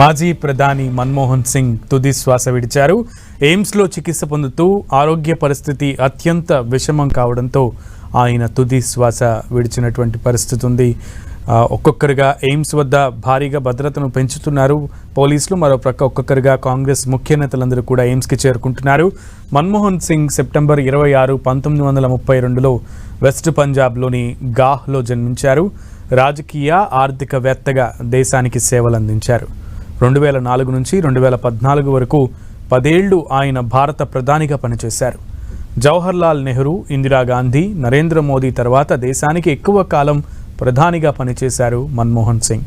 మాజీ ప్రధాని మన్మోహన్ సింగ్ తుది శ్వాస విడిచారు. ఎయిమ్స్లో చికిత్స పొందుతూ ఆరోగ్య పరిస్థితి అత్యంత విషమం కావడంతో ఆయన తుది శ్వాస విడిచినటువంటి పరిస్థితి ఉంది. ఒక్కొక్కరుగా ఎయిమ్స్ వద్ద భారీగా భద్రతను పెంచుతున్నారు. పోలీసులు మరో ప్రక్క ఒక్కొక్కరుగా కాంగ్రెస్ ముఖ్య నేతలందరూ కూడా ఎయిమ్స్కి చేరుకుంటున్నారు. మన్మోహన్ సింగ్ సెప్టెంబర్ ఇరవై ఆరు పంతొమ్మిది వందల ముప్పై రెండులో వెస్ట్ పంజాబ్లోని గాహ్లో జన్మించారు. రాజకీయ ఆర్థికవేత్తగా దేశానికి సేవలు అందించారు రెండు వేల నాలుగు నుంచి రెండు వేల పద్నాలుగు వరకు పదేళ్ళు ఆయన భారత ప్రధానిగా పనిచేశారు. జవహర్లాల్ నెహ్రూ ఇందిరాగాంధీ నరేంద్ర మోదీ తర్వాత దేశానికి ఎక్కువ కాలం ప్రధానిగా పనిచేశారు మన్మోహన్ సింగ్.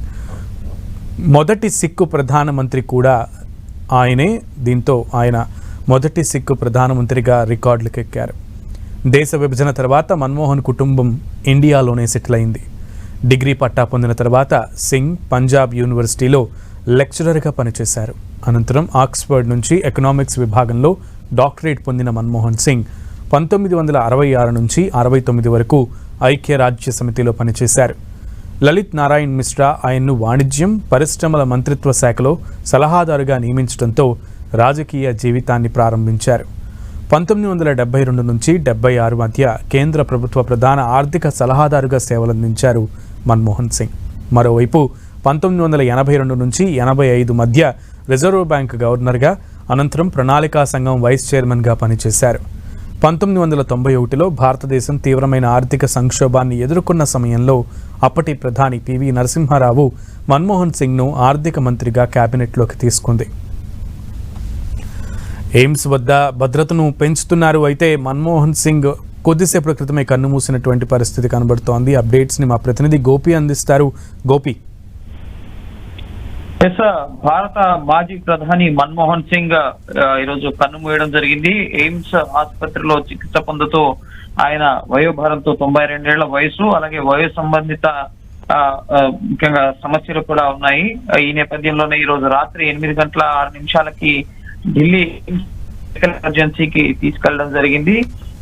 మొదటి సిక్కు ప్రధానమంత్రి కూడా ఆయనే. దీంతో ఆయన మొదటి సిక్కు ప్రధానమంత్రిగా రికార్డులకెక్కారు. దేశ విభజన తర్వాత మన్మోహన్ కుటుంబం ఇండియాలోనే సెటిల్ అయింది. డిగ్రీ పట్టా పొందిన తర్వాత సింగ్ పంజాబ్ యూనివర్సిటీలో లెక్చరర్గా పనిచేశారు. అనంతరం ఆక్స్ఫర్డ్ నుంచి ఎకనామిక్స్ విభాగంలో డాక్టరేట్ పొందిన మన్మోహన్ సింగ్ పంతొమ్మిది వందల అరవై ఆరు నుంచి అరవై తొమ్మిది వరకు ఐక్యరాజ్య సమితిలో పనిచేశారు. లలిత్ నారాయణ్ మిశ్రా ఆయన్ను వాణిజ్యం పరిశ్రమల మంత్రిత్వ శాఖలో సలహాదారుగా నియమించడంతో రాజకీయ జీవితాన్ని ప్రారంభించారు. పంతొమ్మిది వందల డెబ్బై రెండు నుంచి డెబ్బై ఆరు మధ్య కేంద్ర ప్రభుత్వ ప్రధాన ఆర్థిక సలహాదారుగా సేవలందించారు మన్మోహన్ సింగ్. మరోవైపు పంతొమ్మిది వందల ఎనభై రెండు నుంచి ఎనభై ఐదు మధ్య రిజర్వ్ బ్యాంక్ గవర్నర్గా అనంతరం ప్రణాళికా సంఘం వైస్ చైర్మన్గా పనిచేశారు. పంతొమ్మిది వందల తొంభై ఒకటిలో భారతదేశం తీవ్రమైన ఆర్థిక సంక్షోభాన్ని ఎదుర్కొన్న సమయంలో అప్పటి ప్రధాని పివి నరసింహారావు మన్మోహన్ సింగ్ను ఆర్థిక మంత్రిగా కేబినెట్లోకి తీసుకుంది. ఎయిమ్స్ వద్ద భద్రతను పెంచుతున్నారు అయితే మన్మోహన్ సింగ్ కొద్దిసేపటి క్రితమే కన్నుమూసినటువంటి పరిస్థితి కనబడుతోంది. అప్డేట్స్ని మా ప్రతినిధి గోపి అందిస్తారు. గోపి. ఎస్ భారత మాజీ ప్రధాని మన్మోహన్ సింగ్ ఈరోజు కన్ను మూయడం జరిగింది. ఎయిమ్స్ ఆసుపత్రిలో చికిత్స పొందుతూ ఆయన వయోభారంతో తొంభై రెండేళ్ళ వయసు అలాగే వయో సంబంధిత ముఖ్యంగా సమస్యలు కూడా ఉన్నాయి. ఈ నేపథ్యంలోనే ఈ రోజు రాత్రి ఎనిమిది గంటల ఆరు నిమిషాలకి ఢిల్లీ ఎమర్జెన్సీకి తీసుకెళ్ళడం జరిగింది.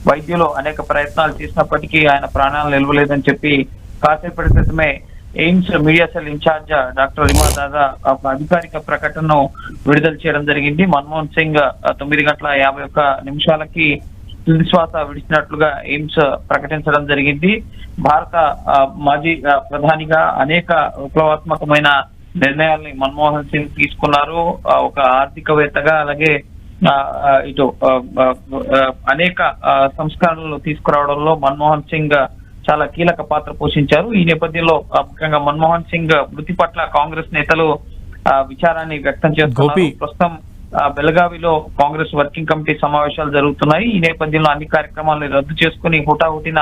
వైద్యులు అనేక ప్రయత్నాలు చేసినప్పటికీ ఆయన ప్రాణాలు నిలవలేదని చెప్పి కాసేపటి క్రితమే AIIMS media cell in charge doctor Rima Dada ఒక అధికారిక ప్రకటనను విడుదల చేయడం జరిగింది. మన్మోహన్ సింగ్ తొమ్మిది గంటల యాభై ఒక్క నిమిషాలకి తుది శ్వాస విడిచినట్లుగా ఎయిమ్స్ ప్రకటించడం జరిగింది. భారత మాజీ ప్రధానిగా అనేక విప్లవాత్మకమైన నిర్ణయాల్ని మన్మోహన్ సింగ్ తీసుకున్నారు. ఒక ఆర్థికవేత్తగా అలాగే ఆ, ఇటు అనేక సంస్కరణలు తీసుకురావడంలో మన్మోహన్ సింగ్ చాలా కీలక పాత్ర పోషించారు. ఈ నేపథ్యంలో ముఖ్యంగా మన్మోహన్ సింగ్ మృతి పట్ల కాంగ్రెస్ నేతలు విచారాన్ని వ్యక్తం చేస్తున్నారు. ప్రస్తుతం ఆ, బెళగావిలో కాంగ్రెస్ వర్కింగ్ కమిటీ సమావేశాలు జరుగుతున్నాయి. ఈ నేపథ్యంలో అన్ని కార్యక్రమాలను రద్దు చేసుకుని హుటాహుటిన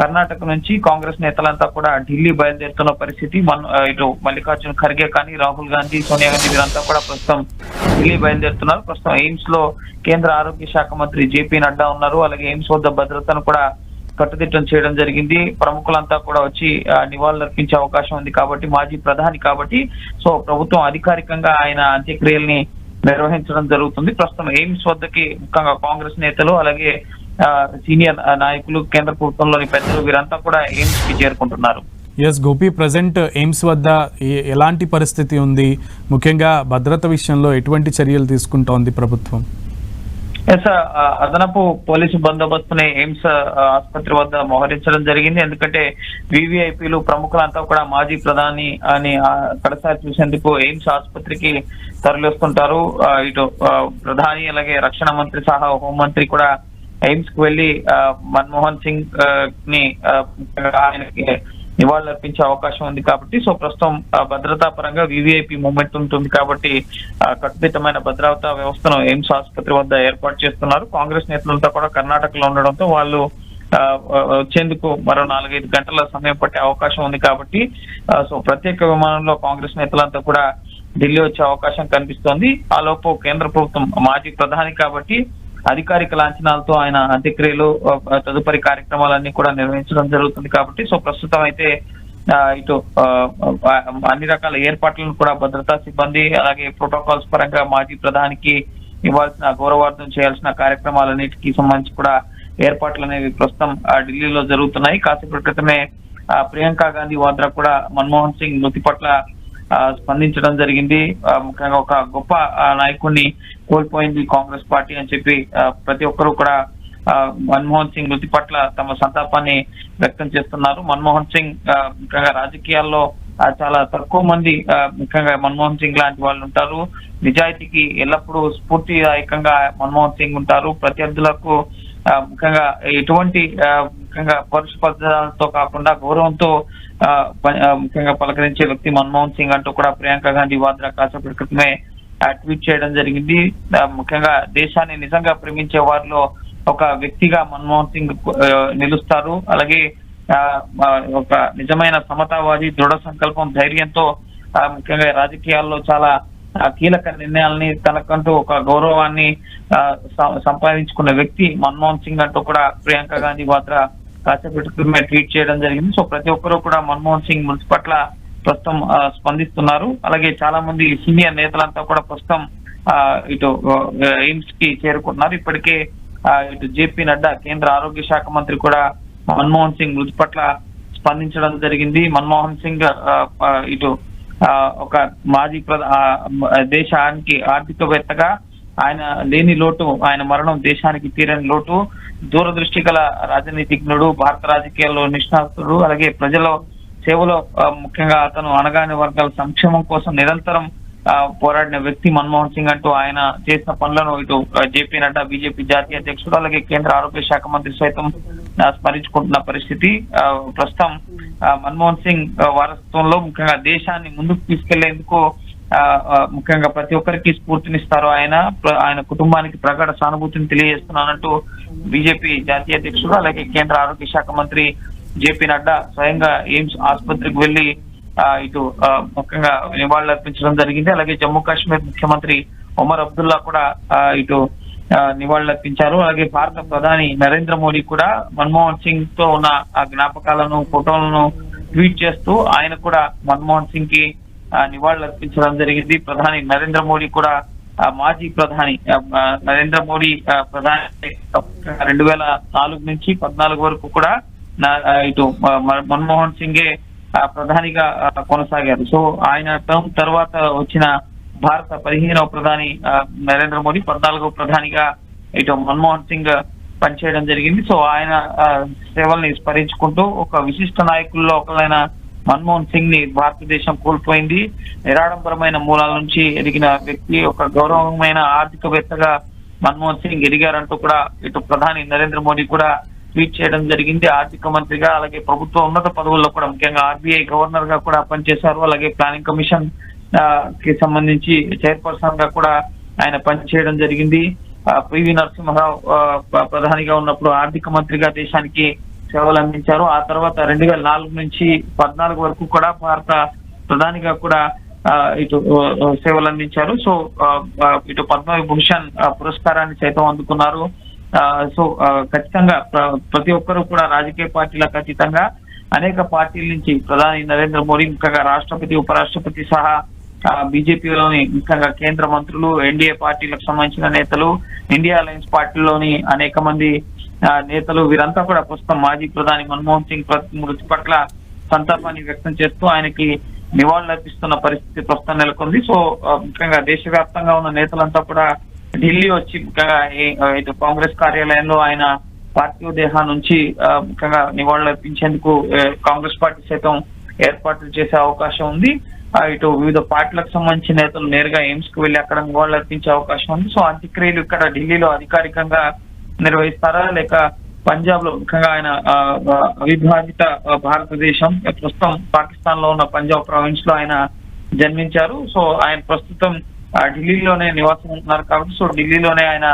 కర్ణాటక నుంచి కాంగ్రెస్ నేతలంతా కూడా ఢిల్లీ బయలుదేరుతున్న పరిస్థితి. మన ఇటు మల్లికార్జున ఖర్గే కానీ రాహుల్ గాంధీ సోనియా గాంధీ వీరంతా కూడా ప్రస్తుతం ఢిల్లీ బయలుదేరుతున్నారు. ప్రస్తుతం ఎయిమ్స్లో కేంద్ర ఆరోగ్య శాఖ మంత్రి జేపీ నడ్డా ఉన్నారు. అలాగే ఎయిమ్స్ వద్ద భద్రతను కూడా కట్టుదిట్టం చేయడం జరిగింది. ప్రముఖులంతా కూడా వచ్చి నివాళులు అర్పించే అవకాశం ఉంది కాబట్టి మాజీ ప్రధాని కాబట్టి సో ప్రభుత్వం అధికారికంగా ఆయన అంత్యక్రియల్ని నిర్వహించడం జరుగుతుంది. ప్రస్తుతం ఎయిమ్స్ వద్దకి ముఖ్యంగా కాంగ్రెస్ నేతలు అలాగే సీనియర్ నాయకులు కేంద్ర ప్రభుత్వంలోని పెద్దలు వీరంతా కూడా ఎయిమ్స్కి చేరుకుంటున్నారు. ఎస్ గోపి ప్రజెంట్ ఎయిమ్స్ వద్ద ఎలాంటి పరిస్థితి ఉంది? ముఖ్యంగా భద్రత విషయంలో ఎటువంటి చర్యలు తీసుకుంటోంది ప్రభుత్వం? ఎస్ ఆ, అదనపు పోలీసు బందోబస్తుని ఎయిమ్స్ ఆసుపత్రి వద్ద మోహరించడం జరిగింది. ఎందుకంటే వివిఐపీలు ప్రముఖులంతా కూడా మాజీ ప్రధాని అని కడసారి చూసేందుకు ఎయిమ్స్ ఆసుపత్రికి తరలిస్తుంటారు. ఇటు ప్రధాని అలాగే రక్షణ మంత్రి సహా హోంమంత్రి కూడా ఎయిమ్స్కు వెళ్ళి ఆ, మన్మోహన్ సింగ్ని ఆయనకి నివాళులర్పించే అవకాశం ఉంది కాబట్టి సో ప్రస్తుతం ఆ, భద్రతా పరంగా వివిఐపి మూమెంట్ ఉంటుంది కాబట్టి కట్టుదిట్టమైన భద్రతా వ్యవస్థను ఎయిమ్స్ ఆసుపత్రి వద్ద ఏర్పాటు చేస్తున్నారు. కాంగ్రెస్ నేతలంతా కూడా కర్ణాటకలో ఉండడంతో వాళ్ళు ఆ, వచ్చేందుకు మరో నాలుగైదు గంటల సమయం పట్టే అవకాశం ఉంది కాబట్టి సో ప్రత్యేక విమానంలో కాంగ్రెస్ నేతలంతా కూడా ఢిల్లీ వచ్చే అవకాశం కనిపిస్తోంది. ఆ లోపు కేంద్ర ప్రభుత్వం మాజీ ప్రధాని కాబట్టి అధికారిక లాంఛనాలతో ఆయన అంత్యక్రియలు తదుపరి కార్యక్రమాలన్నీ కూడా నిర్వహించడం జరుగుతుంది కాబట్టి సో ప్రస్తుతం అయితే ఇటు అన్ని రకాల ఏర్పాట్లను కూడా భద్రతా సిబ్బంది అలాగే ప్రోటోకాల్స్ పరంగా మాజీ ప్రధానికి ఇవ్వాల్సిన గౌరవార్థం చేయాల్సిన కార్యక్రమాలన్నిటికీ సంబంధించి కూడా ఏర్పాట్లు అనేవి ప్రస్తుతం ఆ, ఢిల్లీలో జరుగుతున్నాయి. కాసేపటి క్రితమే ఆ, ప్రియాంక గాంధీ వాద్రా కూడా మన్మోహన్ సింగ్ మృతి పట్ల స్పందించడం జరిగింది. ఆ, ముఖ్యంగా ఒక గొప్ప ఆ, నాయకుడిని కోల్పోయింది కాంగ్రెస్ పార్టీ అని చెప్పి ప్రతి ఒక్కరూ కూడా ఆ, మన్మోహన్ సింగ్ మృతి పట్ల తమ సంతాపాన్ని వ్యక్తం చేస్తున్నారు. మన్మోహన్ సింగ్ ముఖ్యంగా రాజకీయాల్లో చాలా తక్కువ మంది ఆ, ముఖ్యంగా మన్మోహన్ సింగ్ లాంటి వాళ్ళు ఉంటారు. నిజాయితీకి ఎల్లప్పుడూ స్ఫూర్తిదాయకంగా మన్మోహన్ సింగ్ ఉంటారు. ప్రత్యర్థులకు ఆ, ముఖ్యంగా ఎటువంటి ఆ, ముఖ్యంగా పరుష పద్ధతులతో కాకుండా గౌరవంతో ఆ, ప- ముఖ్యంగా పలకరించే వ్యక్తి మన్మోహన్ సింగ్ అంటూ కూడా ప్రియాంక గాంధీ వాద్రా కాసేపటి క్రితమే ఆ, ట్వీట్ చేయడం జరిగింది. ముఖ్యంగా దేశాన్ని నిజంగా ప్రేమించే వారిలో ఒక వ్యక్తిగా మన్మోహన్ సింగ్ నిలుస్తారు. అలాగే ఆ, ఒక నిజమైన సమతావాది దృఢ సంకల్పం ధైర్యంతో ముఖ్యంగా రాజకీయాల్లో చాలా కీలక నిర్ణయాల్ని తనకంటూ ఒక గౌరవాన్ని ఆ, సంపాదించుకున్న వ్యక్తి మన్మోహన్ సింగ్ అంటూ కూడా ప్రియాంక గాంధీ మాత్ర కాసేపెట్టుకునే ట్వీట్ చేయడం జరిగింది. సో ప్రతి ఒక్కరూ కూడా మన్మోహన్ సింగ్ మృతి పట్ల ప్రస్తుతం ఆ, స్పందిస్తున్నారు. అలాగే చాలా మంది సీనియర్ నేతలంతా కూడా ప్రస్తుతం ఆ, ఇటు ఎయిమ్స్కి చేరుకుంటున్నారు. ఇప్పటికే ఆ, ఇటు జేపీ నడ్డా కేంద్ర ఆరోగ్య శాఖ మంత్రి కూడా మన్మోహన్ సింగ్ మృతి పట్ల స్పందించడం జరిగింది. మన్మోహన్ సింగ్ ఆ, ఇటు ఒక మాజీ ప్రధా- దేశానికి ఆర్థికవేత్తగా ఆయన లేని లోటు ఆయన మరణం దేశానికి తీరని లోటు దూరదృష్టి గల రాజనీతిజ్ఞుడు భారత రాజకీయాల్లో నిష్ణాతుడు అలాగే ప్రజల సేవలో ముఖ్యంగా అతను అనగాని వర్గాల సంక్షేమం కోసం నిరంతరం ఆ, పోరాడిన వ్యక్తి మన్మోహన్ సింగ్ అంటూ ఆయన చేసిన పనులను ఇటు జేపీ నడ్డా బీజేపీ జాతీయ అధ్యక్షుడు అలాగే కేంద్ర ఆరోగ్య శాఖ మంత్రి సైతం స్మరించుకుంటున్న పరిస్థితి. ఆ, ప్రస్తుతం ఆ, మన్మోహన్ సింగ్ వారసత్వంలో ముఖ్యంగా దేశాన్ని ముందుకు తీసుకెళ్ళేందుకు ఆ, ముఖ్యంగా ప్రతి ఒక్కరికి స్ఫూర్తినిస్తారు ఆయన. ఆయన కుటుంబానికి ప్రగాఢ సానుభూతిని తెలియజేస్తున్నానంటూ బీజేపీ జాతీయ అధ్యక్షుడు అలాగే కేంద్ర ఆరోగ్య శాఖ మంత్రి జేపీ నడ్డా స్వయంగా ఎయిమ్స్ ఆసుపత్రికి వెళ్ళి ఆ, ఇటు ముఖ్యంగా నివాళులు అర్పించడం జరిగింది. అలాగే జమ్మూ కాశ్మీర్ ముఖ్యమంత్రి ఒమర్ అబ్దుల్లా కూడా ఆ, ఇటు ఆ, అర్పించారు అలాగే భారత ప్రధాని నరేంద్ర మోడీ కూడా మన్మోహన్ సింగ్తో ఉన్న ఆ జ్ఞాపకాలను ఫోటోలను ట్వీట్ చేస్తూ ఆయన కూడా మన్మోహన్ సింగ్కి నివాళులర్పించడం జరిగింది. ప్రధాని నరేంద్ర మోడీ కూడా ఆ, మాజీ ప్రధాని నరేంద్ర మోడీ ఆ, ప్రధాని రెండు వేల నాలుగు నుంచి పద్నాలుగు వరకు కూడా ఇటు మన్మోహన్ సింగే ఆ, ప్రధానిగా కొనసాగారు. సో ఆయన టర్మ్ తర్వాత వచ్చిన భారత పదిహేనవ ప్రధాని నరేంద్ర మోడీ పద్నాలుగవ ప్రధానిగా ఇటు మన్మోహన్ సింగ్ పనిచేయడం జరిగింది. సో ఆయన సేవల్ని స్మరించుకుంటూ ఒక విశిష్ట నాయకుల్లో ఒకరైన మన్మోహన్ సింగ్ని భారతదేశం కోల్పోయింది. నిరాడంబరమైన మూలాల నుంచి ఎదిగిన వ్యక్తి ఒక గౌరవమైన ఆర్థికవేత్తగా మన్మోహన్ సింగ్ ఎదిగారంటూ కూడా ఇటు ప్రధాని నరేంద్ర మోడీ కూడా ట్వీట్ చేయడం జరిగింది. ఆర్థిక మంత్రిగా అలాగే ప్రభుత్వ ఉన్నత పదవుల్లో కూడా ముఖ్యంగా ఆర్బీఐ గవర్నర్గా కూడా పనిచేశారు. అలాగే ప్లానింగ్ కమిషన్ కి సంబంధించి చైర్పర్సన్గా కూడా ఆయన పనిచేయడం జరిగింది. పివి నరసింహరావు ఆ, ప్రధానిగా ఉన్నప్పుడు ఆర్థిక మంత్రిగా దేశానికి సేవలు అందించారు. ఆ తర్వాత రెండు వేల నాలుగు నుంచి పద్నాలుగు వరకు కూడా భారత ప్రధానిగా కూడా ఆ, ఇటు సేవలు అందించారు. సో ఇటు పద్మవిభూషణ్ పురస్కారాన్ని సైతం అందుకున్నారు. ఆ, సో ఖచ్చితంగా ప్ర- ప్రతి ఒక్కరూ కూడా రాజకీయ పార్టీలకు ఖచ్చితంగా అనేక పార్టీల నుంచి ప్రధాని నరేంద్ర మోడీ ముఖ్యంగా రాష్ట్రపతి ఉపరాష్ట్రపతి సహా బీజేపీలోని ముఖ్యంగా కేంద్ర మంత్రులు ఎన్డీఏ పార్టీలకు సంబంధించిన నేతలు ఇండియా అలయన్స్ పార్టీలోని అనేక మంది ఆ, నేతలు వీరంతా కూడా ప్రస్తుతం మాజీ ప్రధాని మన్మోహన్ సింగ్ మృతి పట్ల సంతాపాన్ని వ్యక్తం చేస్తూ ఆయనకి నివాళులు అర్పిస్తున్న పరిస్థితి ప్రస్తుతం నెలకొంది. సో ముఖ్యంగా దేశవ్యాప్తంగా ఉన్న నేతలంతా కూడా ఢిల్లీ వచ్చి ముఖ్యంగా ఇటు కాంగ్రెస్ కార్యాలయంలో ఆయన పార్టీ దేహా నుంచి ముఖ్యంగా నివాళులు అర్పించేందుకు కాంగ్రెస్ పార్టీ సైతం ఏర్పాట్లు చేసే అవకాశం ఉంది. ఇటు వివిధ పార్టీలకు సంబంధించిన నేతలు నేరుగా ఎయిమ్స్కు వెళ్ళి అక్కడ నివాళులు అర్పించే అవకాశం ఉంది. సో అంత్యక్రియలు ఇక్కడ ఢిల్లీలో అధికారికంగా నిర్వహిస్తారా? లేక పంజాబ్లో ముఖ్యంగా ఆయన అవిభాజిత భారతదేశం ప్రస్తుతం పాకిస్తాన్లో ఉన్న పంజాబ్ ప్రావిన్స్లో ఆయన జన్మించారు. సో ఆయన ప్రస్తుతం ఆ, ఢిల్లీలోనే నివాసం ఉంటున్నారు కాబట్టి సో ఢిల్లీలోనే ఆయన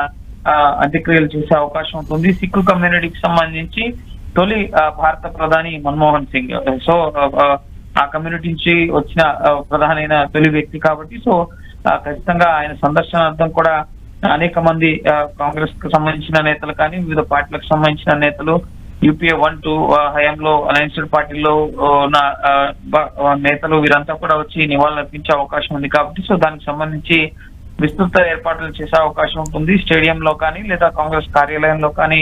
ఆ, అంత్యక్రియలు చేసే అవకాశం ఉంటుంది. సిక్కు కమ్యూనిటీకి సంబంధించి తొలి భారత ప్రధాని మన్మోహన్ సింగ్. సో ఆ, కమ్యూనిటీ నుంచి వచ్చిన ప్రధానమైన తొలి వ్యక్తి కాబట్టి సో ఖచ్చితంగా ఆయన సందర్శనార్థం కూడా అనేక మంది కాంగ్రెస్కు సంబంధించిన నేతలు కానీ వివిధ పార్టీలకు సంబంధించిన నేతలు యూపీఏ వన్ టూ హయాంలో అలయన్స్డ్ పార్టీలో ఉన్న నేతలు వీరంతా కూడా వచ్చి నివాళులు అర్పించే అవకాశం ఉంది కాబట్టి సో దానికి సంబంధించి విస్తృత ఏర్పాట్లు చేసే అవకాశం ఉంటుంది. స్టేడియంలో కానీ లేదా కాంగ్రెస్ కార్యాలయంలో కానీ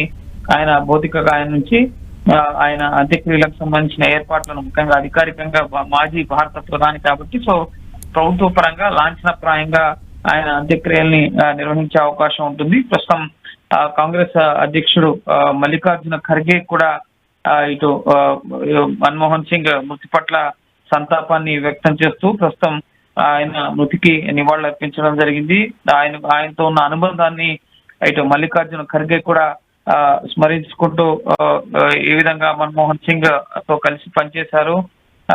ఆయన భౌతిక గాయం నుంచి ఆయన అంత్యక్రియలకు సంబంధించిన ఏర్పాట్లను ముఖ్యంగా అధికారికంగా మాజీ భారత ప్రధాని కాబట్టి సో ప్రభుత్వ పరంగా లాంఛనప్రాయంగా ఆయన అంత్యక్రియల్ని నిర్వహించే అవకాశం ఉంటుంది. ప్రస్తుతం ఆ, కాంగ్రెస్ అధ్యక్షుడు ఆ, మల్లికార్జున ఖర్గే కూడా ఇటు మన్మోహన్ సింగ్ మృతి పట్ల సంతాపాన్ని వ్యక్తం చేస్తూ ప్రస్తుతం ఆయన మృతికి నివాళులర్పించడం జరిగింది. ఆయన ఆయనతో ఉన్న అనుబంధాన్ని ఇటు మల్లికార్జున ఖర్గే కూడా స్మరించుకుంటూ ఆ, ఏ విధంగా మన్మోహన్ సింగ్తో కలిసి పనిచేశారు.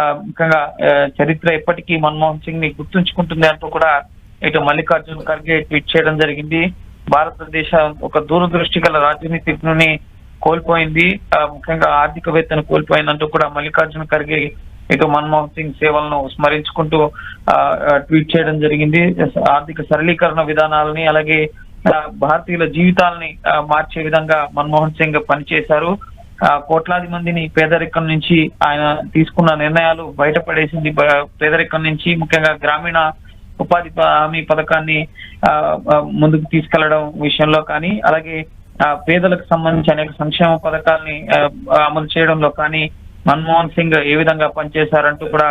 ఆ, ముఖ్యంగా చరిత్ర ఎప్పటికీ మన్మోహన్ సింగ్ని గుర్తుంచుకుంటుంది అంటూ కూడా ఇటు మల్లికార్జున ఖర్గే ట్వీట్ చేయడం జరిగింది. భారతదేశం ఒక దూరదృష్టి గల రాజనీతిజ్ఞుని కోల్పోయింది. ఆ, ముఖ్యంగా ఆర్థికవేత్తను కోల్పోయిందంటూ కూడా మల్లికార్జున ఖర్గే ఇటు మన్మోహన్ సింగ్ సేవలను స్మరించుకుంటూ ఆ, ట్వీట్ చేయడం జరిగింది. ఆర్థిక సరళీకరణ విధానాలని అలాగే భారతీయుల జీవితాలని మార్చే విధంగా మన్మోహన్ సింగ్ పనిచేశారు. ఆ, కోట్లాది మందిని పేదరికం నుంచి ఆయన తీసుకున్న నిర్ణయాలు బయటపడేసింది. పేదరికం నుంచి ముఖ్యంగా గ్రామీణ ఉపాధి హామీ పథకాన్ని ఆ, ముందుకు తీసుకెళ్ళడం విషయంలో కానీ అలాగే ఆ, పేదలకు సంబంధించి అనేక సంక్షేమ పథకాల్ని అమలు చేయడంలో కానీ మన్మోహన్ సింగ్ ఏ విధంగా పనిచేశారంటూ కూడా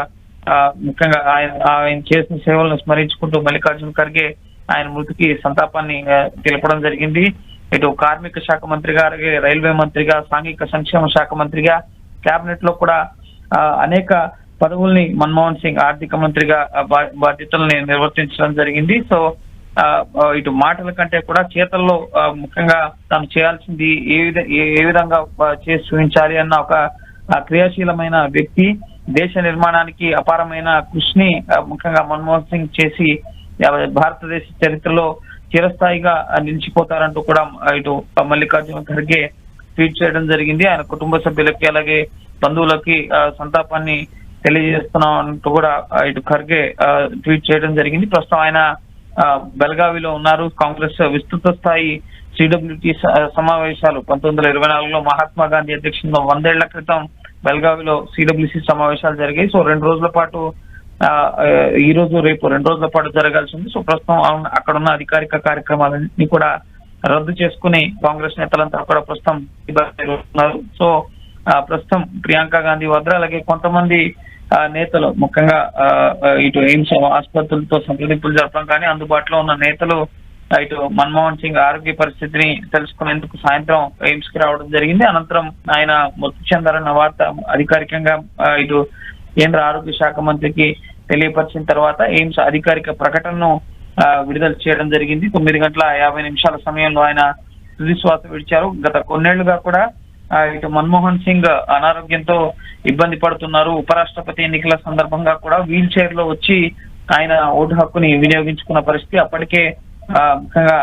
ఆ, ముఖ్యంగా ఆయన ఆయన చేసిన సేవలను స్మరించుకుంటూ మల్లికార్జున ఖర్గే ఆయన మృతికి సంతాపాన్ని తెలపడం జరిగింది. ఇటు కార్మిక శాఖ మంత్రిగా అలాగే రైల్వే మంత్రిగా సాంఘిక సంక్షేమ శాఖ మంత్రిగా కేబినెట్లో కూడా అనేక పదవుల్ని మన్మోహన్ సింగ్ ఆర్థిక మంత్రిగా బాధ్యతల్ని నిర్వర్తించడం జరిగింది. సో ఆ, ఇటు మాటల కంటే కూడా చేతల్లో ముఖ్యంగా తాను చేయాల్సింది ఏ విధ ఏ- ఏ విధంగా చేసి చూపించాలి అన్న ఒక క్రియాశీలమైన వ్యక్తి. దేశ నిర్మాణానికి అపారమైన కృషిని ముఖ్యంగా మన్మోహన్ సింగ్ చేసి భారతదేశ చరిత్రలో చిరస్థాయిగా నిలిచిపోతారంటూ కూడా ఇటు మల్లికార్జున ఖర్గే ట్వీట్ చేయడం జరిగింది. ఆయన కుటుంబ సభ్యులకి అలాగే బంధువులకి ఆ, సంతాపాన్ని తెలియజేస్తున్నాం అంటూ కూడా ఇటు ఖర్గే ట్వీట్ చేయడం జరిగింది. ప్రస్తుతం ఆయన ఆ, బెల్గావిలో ఉన్నారు. కాంగ్రెస్ విస్తృత స్థాయి సిడబ్ల్యూటీ సమావేశాలు పంతొమ్మిది వందల ఇరవై నాలుగులో మహాత్మా గాంధీ అధ్యక్షంలో వందేళ్ళ క్రితం బెల్గావిలో సిడబ్ల్యూసి సమావేశాలు జరిగాయి. సో రెండు రోజుల పాటు ఈ రోజు రేపు రెండు రోజుల పాటు జరగాల్సి ఉంది. సో ప్రస్తుతం అక్కడున్న అక్కడ ఉన్న అధికారిక కార్యక్రమాలన్నీ కూడా రద్దు చేసుకుని కాంగ్రెస్ నేతలంతా కూడా ప్రస్తుతం ఉన్నారు సో ఆ, ప్రస్తుతం ప్రియాంక గాంధీ వద్ద అలాగే కొంతమంది ఆ, నేతలు ముఖ్యంగా ఆ, ఇటు ఎయిమ్స్ ఆసుపత్రులతో సంప్రదింపులు జరపడం కానీ అందుబాటులో ఉన్న నేతలు ఇటు మన్మోహన్ సింగ్ ఆరోగ్య పరిస్థితిని తెలుసుకునేందుకు సాయంత్రం ఎయిమ్స్కి రావడం జరిగింది. అనంతరం ఆయన మృతి చెందారన్న వార్త అధికారికంగా ఇటు కేంద్ర ఆరోగ్య శాఖ మంత్రికి తెలియపరిచిన తర్వాత ఎయిమ్స్ అధికారిక ప్రకటనను విడుదల చేయడం జరిగింది. తొమ్మిది గంటల యాభై నిమిషాల సమయంలో ఆయన తుది శ్వాస విడిచారు. గత కొన్నేళ్ళుగా కూడా ఇటు మన్మోహన్ సింగ్ అనారోగ్యంతో ఇబ్బంది పడుతున్నారు. ఉపరాష్ట్రపతి ఎన్నికల సందర్భంగా కూడా వీల్ చైర్లో వచ్చి ఆయన ఓటు హక్కుని వినియోగించుకున్న పరిస్థితి అప్పటికే ఆ, ముఖ్యంగా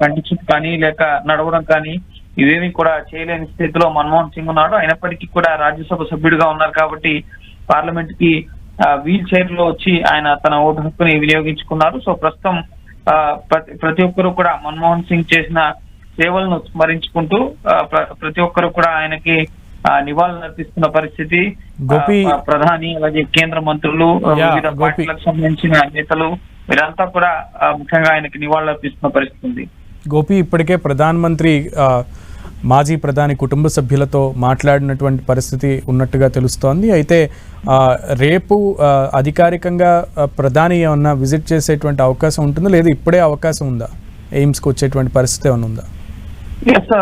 కంటి చూపు కానీ లేక నడవడం కానీ ఇవేమి కూడా చేయలేని స్థితిలో మన్మోహన్ సింగ్ ఉన్నాడు. అయినప్పటికీ కూడా రాజ్యసభ సభ్యుడిగా ఉన్నారు కాబట్టి పార్లమెంట్కి వీల్ చైర్లో వచ్చి ఆయన తన ఓటు హక్కుని వినియోగించుకున్నారు సో ప్రస్తుతం ప్రతి- ఒక్కరు కూడా మన్మోహన్ సింగ్ చేసిన సేవలను స్మరించుకుంటూ ప్రతి ఒక్కరు కూడా ఆయనకి నివాళులు అర్పిస్తున్న పరిస్థితి గోపి- ప్రధాని అలాగే కేంద్ర మంత్రులు వివిధ. పార్టీలకు సంబంధించిన నేతలు వీరంతా కూడా ముఖ్యంగా ఆయనకి నివాళులు అర్పిస్తున్న పరిస్థితి ఉంది గోపి ఇప్పటికే ప్రధానమంత్రి మాజీ ప్రధాని కుటుంబ సభ్యులతో మాట్లాడినటువంటి పరిస్థితి ఉన్నట్టుగా తెలుస్తోంది. అయితే ఆ, రేపు అధికారికంగా ప్రధాని ఏమన్నా విజిట్ చేసేటువంటి అవకాశం ఉంటుందా? లేదా ఇప్పుడే అవకాశం ఉందా? ఎయిమ్స్కి వచ్చేటువంటి పరిస్థితి ఏమైనా ఉందా? ఎస్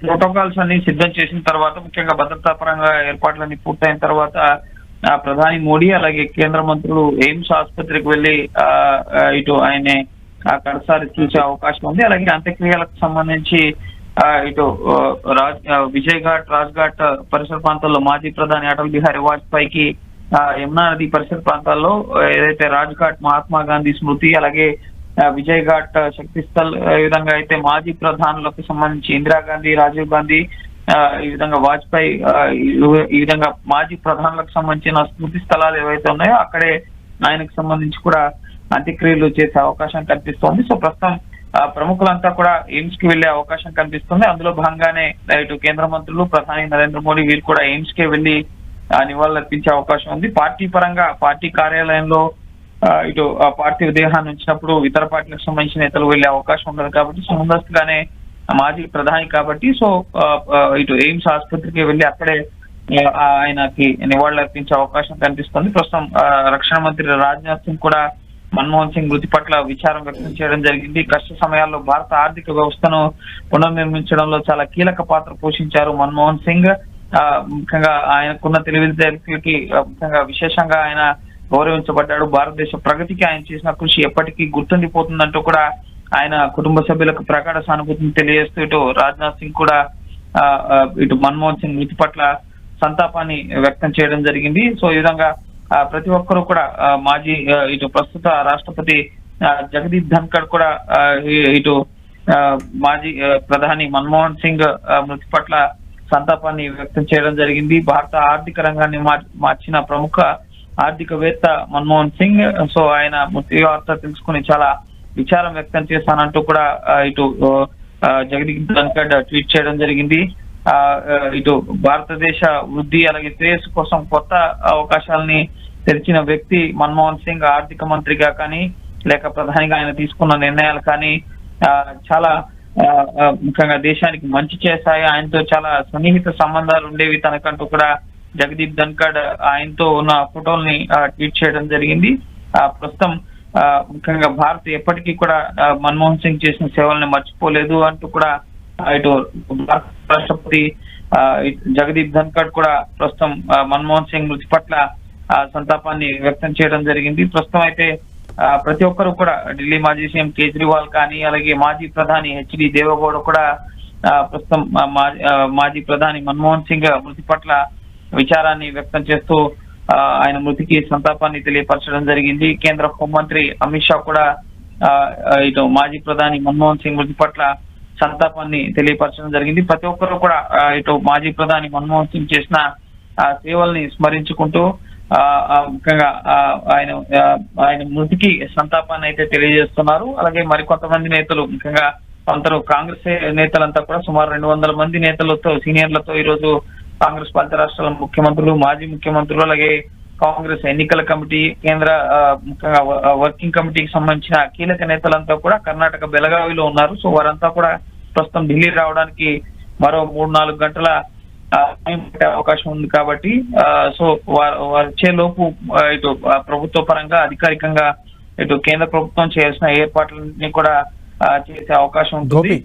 ప్రోటోకాల్స్ అన్ని సిద్ధం చేసిన తర్వాత ముఖ్యంగా భద్రతా పరంగా ఏర్పాట్లన్నీ పూర్తయిన తర్వాత ఆ, ప్రధాని మోడీ అలాగే కేంద్ర మంత్రులు ఎయిమ్స్ ఆసుపత్రికి వెళ్ళి ఆ, ఇటు ఆయన కడసారి చూసే అవకాశం ఉంది. అలాగే అంత్యక్రియలకు సంబంధించి ఇటు రాజ్ విజయ్ ఘాట్ రాజ్ ఘాట్ పరిసర ప్రాంతాల్లో మాజీ ప్రధాని అటల్ బిహారీ వాజ్పేయికి కి యమునా నది పరిసర ప్రాంతాల్లో ఏదైతే రాజ్ ఘాట్ మహాత్మా గాంధీ స్మృతి అలాగే విజయ్ ఘాట్ శక్తి స్థల్ ఈ విధంగా అయితే మాజీ ప్రధానులకు సంబంధించి ఇందిరాగాంధీ రాజీవ్ గాంధీ ఆ, ఈ విధంగా వాజ్పేయి ఈ- విధంగా మాజీ ప్రధానులకు సంబంధించిన స్మృతి స్థలాలు ఏవైతే ఉన్నాయో అక్కడే ఆయనకు సంబంధించి కూడా అంత్యక్రియలు చేసే అవకాశం కనిపిస్తోంది సో ప్రస్తుతం ప్రముఖులంతా కూడా ఎయిమ్స్కి వెళ్ళే అవకాశం కనిపిస్తుంది. అందులో భాగంగానే ఇటు కేంద్ర మంత్రులు ప్రధాని నరేంద్ర మోడీ వీరు కూడా ఎయిమ్స్ కే వెళ్ళి నివాళులర్పించే అవకాశం ఉంది. పార్టీ పరంగా పార్టీ కార్యాలయంలో ఇటు ఆ పార్టీ ఉదయాన్ని ఉంచినప్పుడు ఇతర పార్టీలకు సంబంధించిన నేతలు వెళ్ళే అవకాశం ఉండదు కాబట్టి ముందస్తుగానే మాజీ ప్రధాని కాబట్టి సో ఆ, ఇటు ఎయిమ్స్ ఆసుపత్రికి వెళ్ళి అక్కడే ఆయనకి నివాళులర్పించే అవకాశం కనిపిస్తుంది. ప్రస్తుతం ఆ, రక్షణ మంత్రి రాజ్నాథ్ సింగ్ కూడా మన్మోహన్ సింగ్ మృతి పట్ల విచారం వ్యక్తం చేయడం జరిగింది. కష్ట సమయాల్లో భారత ఆర్థిక వ్యవస్థను పునర్నిర్మించడంలో చాలా కీలక పాత్ర పోషించారు మన్మోహన్ సింగ్. ఆ, ముఖ్యంగా ఆయనకున్న తెలివితేటలకి ముఖ్యంగా విశేషంగా ఆయన గౌరవించబడ్డాడు. భారతదేశ ప్రగతికి ఆయన చేసిన కృషి ఎప్పటికీ గుర్తుండిపోతుందంటూ కూడా ఆయన కుటుంబ సభ్యులకు ప్రగాఢ సానుభూతిని తెలియజేస్తూ ఇటు రాజ్నాథ్ సింగ్ కూడా ఆ, ఇటు మన్మోహన్ సింగ్ మృతి పట్ల సంతాపాన్ని వ్యక్తం చేయడం జరిగింది. సో ఈ విధంగా ప్రతి ఒక్కరూ కూడా మాజీ ఇటు ప్రస్తుత రాష్ట్రపతి జగదీప్ ధన్కర్ కూడా ఇటు మాజీ ప్రధాని మన్మోహన్ సింగ్ మృతి పట్ల సంతాపాన్ని వ్యక్తం చేయడం జరిగింది. భారత ఆర్థిక రంగాన్ని మార్చిన ప్రముఖ ఆర్థికవేత్త మన్మోహన్ సింగ్. సో ఆయన మృతి వార్త తెలుసుకుని చాలా విచారం వ్యక్తం చేశానంటూ కూడా ఇటు జగదీప్ ధన్కర్ ట్వీట్ చేయడం జరిగింది. ఇటు భారతదేశ వృద్ధి అలాగే శ్రేయస్సు కోసం కొత్త అవకాశాలని తెరిచిన వ్యక్తి మన్మోహన్ సింగ్ ఆర్థిక మంత్రిగా కానీ లేక ప్రధానిగా ఆయన తీసుకున్న నిర్ణయాలు కానీ ఆ, చాలా ఆ, ముఖ్యంగా దేశానికి మంచి చేశాయి. ఆయనతో చాలా సన్నిహిత సంబంధాలు ఉండేవి. తనకంటూ కూడా జగదీప్ ధన్కడ్ ఆయనతో ఉన్న ఫోటోల్ని ట్వీట్ చేయడం జరిగింది. ఆ, ప్రస్తుతం ఆ, ముఖ్యంగా భారత్ ఎప్పటికీ కూడా మన్మోహన్ సింగ్ చేసిన సేవల్ని మర్చిపోలేదు అంటూ కూడా ఇటు రాష్ట్రపతి ఆ, ఇటు జగదీప్ ధన్కడ్ కూడా ప్రస్తుతం మన్మోహన్ సింగ్ మృతి పట్ల ఆ, సంతాపాన్ని వ్యక్తం చేయడం జరిగింది. ప్రస్తుతం అయితే ప్రతి ఒక్కరు కూడా ఢిల్లీ మాజీ సీఎం కేజ్రీవాల్ కానీ అలాగే మాజీ ప్రధాని హెచ్డి దేవగౌడ కూడా ప్రస్తుతం మా- మాజీ ప్రధాని మన్మోహన్ సింగ్ మృతి పట్ల విచారాన్ని వ్యక్తం చేస్తూ ఆయన మృతికి సంతాపాన్ని తెలియపరచడం జరిగింది. కేంద్ర హోంమంత్రి అమిత్ షా కూడా ఆ, ఇటు మాజీ ప్రధాని మన్మోహన్ సింగ్ మృతి పట్ల సంతాపాన్ని తెలియపరచడం జరిగింది. ప్రతి ఒక్కరు కూడా ఇటు మాజీ ప్రధాని మన్మోహన్ సింగ్ చేసిన ఆ సేవల్ని స్మరించుకుంటూ ఆ, ముఖ్యంగా ఆ, ఆయన ఆయన మృతికి సంతాపాన్ని అయితే తెలియజేస్తున్నారు. అలాగే మరికొంతమంది నేతలు ముఖ్యంగా కొందరు కాంగ్రెస్ నేతలంతా కూడా సుమారు రెండు వందల మంది నేతలతో సీనియర్లతో ఈ రోజు కాంగ్రెస్ పాలిత రాష్ట్రాల ముఖ్యమంత్రులు మాజీ ముఖ్యమంత్రులు అలాగే కాంగ్రెస్ ఎన్నికల కమిటీ కేంద్ర ముఖ్యంగా వర్కింగ్ కమిటీకి సంబంధించిన కీలక నేతలంతా కూడా కర్ణాటక బెలగావిలో ఉన్నారు. సో వారంతా కూడా ప్రస్తుతం ఢిల్లీ రావడానికి మరో మూడు నాలుగు గంటల ఆ, టైం పట్టే అవకాశం ఉంది కాబట్టి ఆ, సో వారు వారు వచ్చే లోపు ఆ, ఇటు ప్రభుత్వ పరంగా అధికారికంగా ఇటు కేంద్ర ప్రభుత్వం చేయాల్సిన ఏర్పాట్లన్నీ కూడా చేసే అవకాశం ఉంటుంది.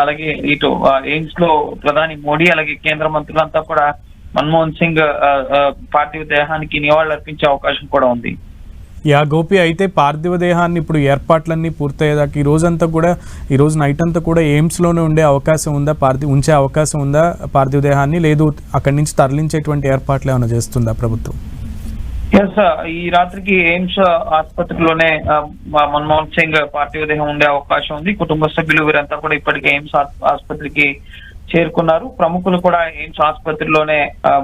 అలాగే ఇటు ఎయిమ్స్లో ప్రధాని మోడీ అలాగే కేంద్ర మంత్రులంతా కూడా మన్మోహన్ సింగ్ పార్థివ దేహానికి నివాళులు అర్పించే అవకాశం కూడా ఉంది. యా గోపి అయితే పార్థివ దేహాన్ని ఇప్పుడు ఏర్పాట్లన్నీ పూర్తయ్యేదాకా ఈ రోజంతా కూడా ఈ రోజు నైట్ అంతా కూడా ఎయిమ్స్లోనే ఉండే అవకాశం ఉందా? పార్థి ఉంచే అవకాశం ఉందా పార్థివ దేహాన్ని? లేదు అక్కడి నుంచి తరలించేటువంటి ఏర్పాట్లు ఏమైనా చేస్తుందా ప్రభుత్వం? ఎస్ ఈ రాత్రికి ఎయిమ్స్ ఆసుపత్రిలోనే మన్మోహన్ సింగ్ పార్థివ దేహం ఉండే అవకాశం ఉంది. కుటుంబ సభ్యులు వీరంతా కూడా ఇప్పటికే ఎయిమ్స్ ఆస్- ఆసుపత్రికి చేరుకున్నారు. ప్రముఖులు కూడా ఎయిమ్స్ ఆసుపత్రిలోనే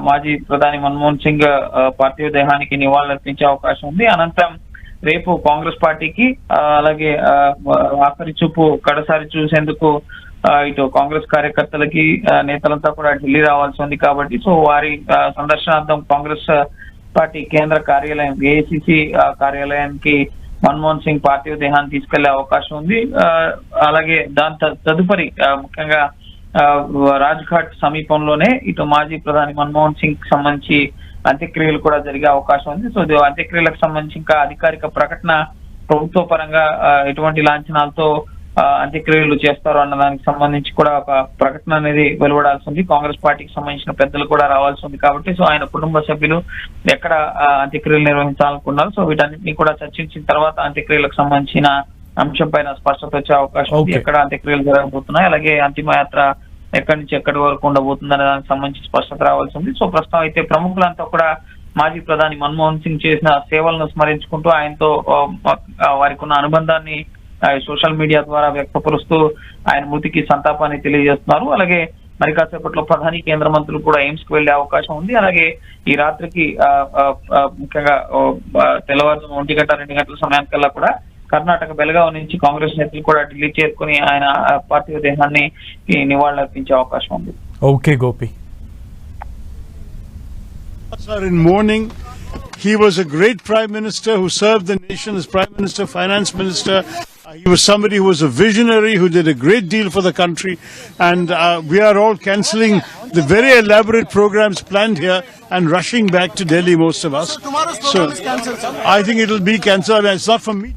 మాజీ ప్రధాని మన్మోహన్ సింగ్ ఆ, పార్థివ దేహానికి నివాళులర్పించే అవకాశం ఉంది. అనంతరం రేపు కాంగ్రెస్ పార్టీకి అలాగే ఆఖరి చూపు కడసారి చూసేందుకు ఇటు కాంగ్రెస్ కార్యకర్తలకి నేతలంతా కూడా ఢిల్లీ రావాల్సి ఉంది కాబట్టి సో వారి ఆ, సందర్శనార్థం కాంగ్రెస్ పార్టీ కేంద్ర కార్యాలయం ఏఐసిసి కార్యాలయానికి మన్మోహన్ సింగ్ పార్థివ దేహాన్ని తీసుకెళ్ళే అవకాశం ఉంది. ఆ, అలాగే దాని తదుపరి ముఖ్యంగా రాజ్ఘాట్ సమీపంలోనే ఇటు మాజీ ప్రధాని మన్మోహన్ సింగ్కి సంబంధించి అంత్యక్రియలు కూడా జరిగే అవకాశం ఉంది. సో ఇది అంత్యక్రియలకు సంబంధించి ఇంకా అధికారిక ప్రకటన ప్రభుత్వ పరంగా ఆ, ఎటువంటి లాంఛనాలతో ఆ, అంత్యక్రియలు చేస్తారు అన్న దానికి సంబంధించి కూడా ఒక ప్రకటన అనేది వెలువడాల్సి ఉంది. కాంగ్రెస్ పార్టీకి సంబంధించిన పెద్దలు కూడా రావాల్సి ఉంది కాబట్టి సో ఆయన కుటుంబ సభ్యులు ఎక్కడ అంత్యక్రియలు నిర్వహించాలనుకున్నారు సో వీటన్నిటిని కూడా చర్చించిన తర్వాత అంత్యక్రియలకు సంబంధించిన అంశం పైన స్పష్టత వచ్చే అవకాశం ఉంది. ఎక్కడ అంత్యక్రియలు జరగబోతున్నాయి అలాగే అంతిమయాత్ర ఎక్కడి నుంచి ఎక్కడి వరకు ఉండబోతుంది అనే దానికి సంబంధించి స్పష్టత రావాల్సి ఉంది. సో ప్రస్తుతం అయితే ప్రముఖులంతా కూడా మాజీ ప్రధాని మన్మోహన్ సింగ్ చేసిన సేవలను స్మరించుకుంటూ ఆయనతో వారికి ఉన్న అనుబంధాన్ని సోషల్ మీడియా ద్వారా వ్యక్తపరుస్తూ ఆయన మృతికి సంతాపాన్ని తెలియజేస్తున్నారు. అలాగే మరి కాసేపట్లో ప్రధాని కేంద్ర మంత్రులు కూడా ఎయిమ్స్కు వెళ్ళే అవకాశం ఉంది. అలాగే ఈ రాత్రికి ముఖ్యంగా తెల్లవారుజాము ఒంటి గంట రెండు గంటల సమయానికల్లా కూడా కర్ణాటక బెలగావ్ నుంచి కాంగ్రెస్ నేతలు కూడా ఢిల్లీ చేరుకుని ఆయన ఆ, పార్థివ దేహాన్ని ఈ నివాళులర్పించే అవకాశం ఉంది okay Gopi are in mourning. He was a great prime minister who served the nation as prime minister, finance minister. Uh, he was somebody who was a visionary, who did a great deal for the country, and uh, we are all cancelling the very elaborate programs planned here and rushing back to Delhi, most of us. So I think it will be cancelled. It's not for me.